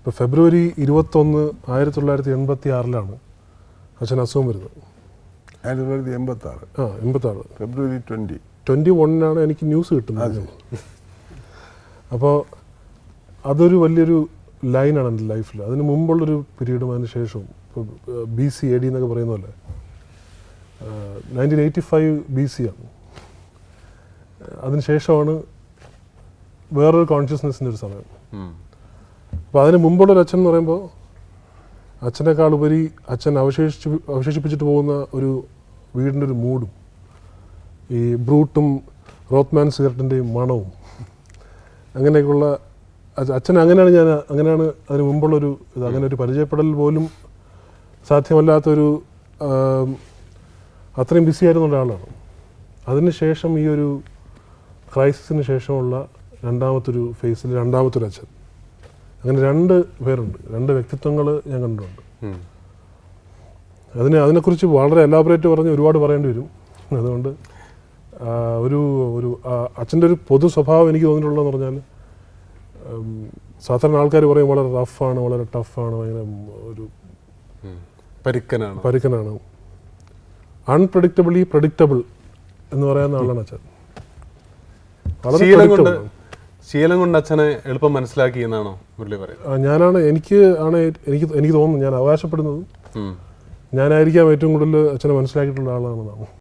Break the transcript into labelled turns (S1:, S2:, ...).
S1: ഇപ്പോൾ ഫെബ്രുവരി ഇരുപത്തൊന്ന് ആയിരത്തി തൊള്ളായിരത്തി എൺപത്തി ആറിലാണ് അച്ഛൻ അസുഖം വരുന്നത്.
S2: ആയിരത്തി തൊള്ളായിരത്തി എൺപത്തി ആറ്
S1: ആ എൺപത്താറ്.
S2: ഫെബ്രുവരി ട്വന്റി
S1: ട്വന്റി വണ്ണിനാണ് എനിക്ക് ന്യൂസ് കിട്ടുന്നത്. അപ്പോൾ അതൊരു വലിയൊരു ലൈനാണ് എന്റെ ലൈഫിൽ. അതിന് മുമ്പുള്ളൊരു പീരീഡും അതിന് ശേഷവും. ഇപ്പോൾ ബി സി എ ഡി എന്നൊക്കെ പറയുന്ന പോലെ nineteen eighty five B C ആണ്. അതിന് ശേഷമാണ് വേറൊരു കോൺഷ്യസ്നെസ്സിന്റെ ഒരു സമയം. അപ്പോൾ അതിന് മുമ്പുള്ളൊരു അച്ഛൻ എന്ന് പറയുമ്പോൾ അച്ഛനേക്കാൾ ഉപരി അച്ഛൻ അവശേഷിച്ച് അവശേഷിപ്പിച്ചിട്ട് പോകുന്ന ഒരു വീടിന്റെ ഒരു മൂഡും ഈ ബ്രൂട്ടും റോത്ത്മാൻ സിഗരറ്റിന്റെയും മണവും. അങ്ങനെയൊക്കെയുള്ള അച്ഛൻ അങ്ങനെയാണ് ഞാൻ അങ്ങനെയാണ് അതിന് മുമ്പുള്ളൊരു ഇത്. അങ്ങനെ ഒരു പരിചയപ്പെടൽ പോലും സാധ്യമല്ലാത്തൊരു അത്രയും ബിസി ആയിരുന്ന ഒരാളാണ്. അതിനുശേഷം ഈ ഒരു ക്രൈസിസിന് ശേഷമുള്ള രണ്ടാമത്തൊരു ഫേസിൽ രണ്ടാമത്തൊരു അച്ഛൻ. അങ്ങനെ രണ്ട് പേരുണ്ട്. രണ്ട് വ്യക്തിത്വങ്ങൾ ഞാൻ കണ്ടിട്ടുണ്ട്. അതിനെ അതിനെക്കുറിച്ച് വളരെ എലാബറേറ്റ് പറഞ്ഞ് ഒരുപാട് പറയേണ്ടി വരും. അതുകൊണ്ട് ഒരു ഒരു അച്ഛന്റെ ഒരു പൊതു സ്വഭാവം എനിക്ക് തോന്നിയിട്ടുള്ളതെന്ന് പറഞ്ഞാൽ സാധാരണ ആൾക്കാർ പറയും വളരെ റഫാണ് വളരെ ടഫാണ് ഭയങ്കര ഒരു
S3: പരുക്കനാണ്.
S1: പരുക്കനാണ്. അൺപ്രഡിക്റ്റബിളി പ്രഡിക്റ്റബിൾ എന്ന് പറയുന്ന ആളാണ് അച്ഛൻ. വളരെ
S3: ശീലം കൊണ്ട് അച്ഛനെ എളുപ്പം മനസ്സിലാക്കി എന്നാണോ മുരളി പറയുന്നത്
S1: ഞാനാണ് എനിക്ക് ആണ് എനിക്ക് എനിക്ക് തോന്നുന്നു ഞാൻ അവകാശപ്പെടുന്നത്. ഞാനായിരിക്കാം ഏറ്റവും കൂടുതൽ അച്ഛനെ മനസ്സിലാക്കിയിട്ടുള്ള ആളാണെന്നാണ്